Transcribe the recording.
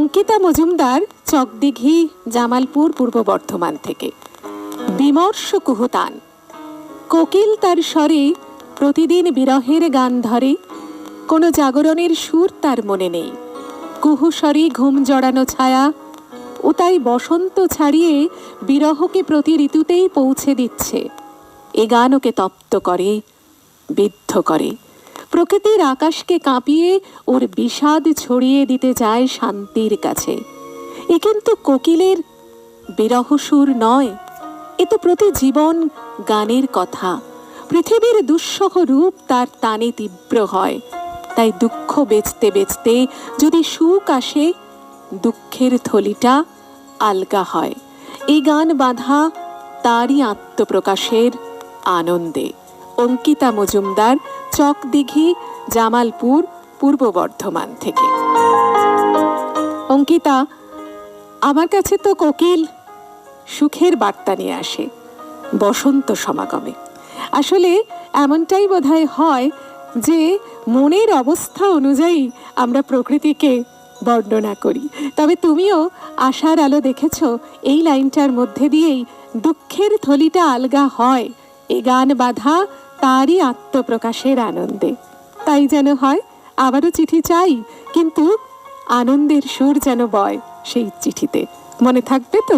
অঙ্কিতা মজুমদার, চকদিঘি, জামালপুর পূর্ব বর্ধমান থেকে। বিমর্ষ কুহতান। কোকিল তার স্বরে প্রতিদিন বিরহের গান ধরে, কোনো জাগরণের সুর তার মনে নেই। কুহুস্বরে ঘুম জড়ানো ছায়া, ও তাই বসন্ত ছাড়িয়ে বিরহকে প্রতি ঋতুতেই পৌঁছে দিচ্ছে। এ গান ওকে তপ্ত করে, বিদ্ধ করে। প্রকৃতির আকাশকে কাঁপিয়ে ওর বিষাদ ছড়িয়ে দিতে যায় শান্তির কাছে। এ কিন্তু কোকিলের বিরহ সুর নয়। এ তো প্রতি জীবন গানের কথা। পৃথিবীর দুঃসহ রূপ তার টানে তীব্র হয়। তাই দুঃখ বেচতে বেচতে যদি সুখ আসে, দুঃখের থলিটা আলগা হয়। এই গান বাঁধা তারই আত্মপ্রকাশের আনন্দে। অঙ্কিতা মজুমদার চকদিঘি জামালপুর, পূর্ব বর্ধমান থেকে। অঙ্কিতা, আমার কাছে তো কোকিল সুখের বার্তা নিয়ে আসে বসন্ত সমাগমে। আসলে এমনটাই বোধহয় হয় যে মনের অবস্থা অনুযায়ী আমরা প্রকৃতিকে বর্ণনা করি। তবে তুমিও আশার আলো দেখেছ এই লাইনটার মধ্যে দিয়েই দুঃখের থলিটা আলগা হয়। এ গান বাঁধা তারই আত্মপ্রকাশের আনন্দে। তাই যেন হয়, আবারও চিঠি চাই, কিন্তু আনন্দের সুর যেন বয় সেই চিঠিতে। মনে থাকবে তো?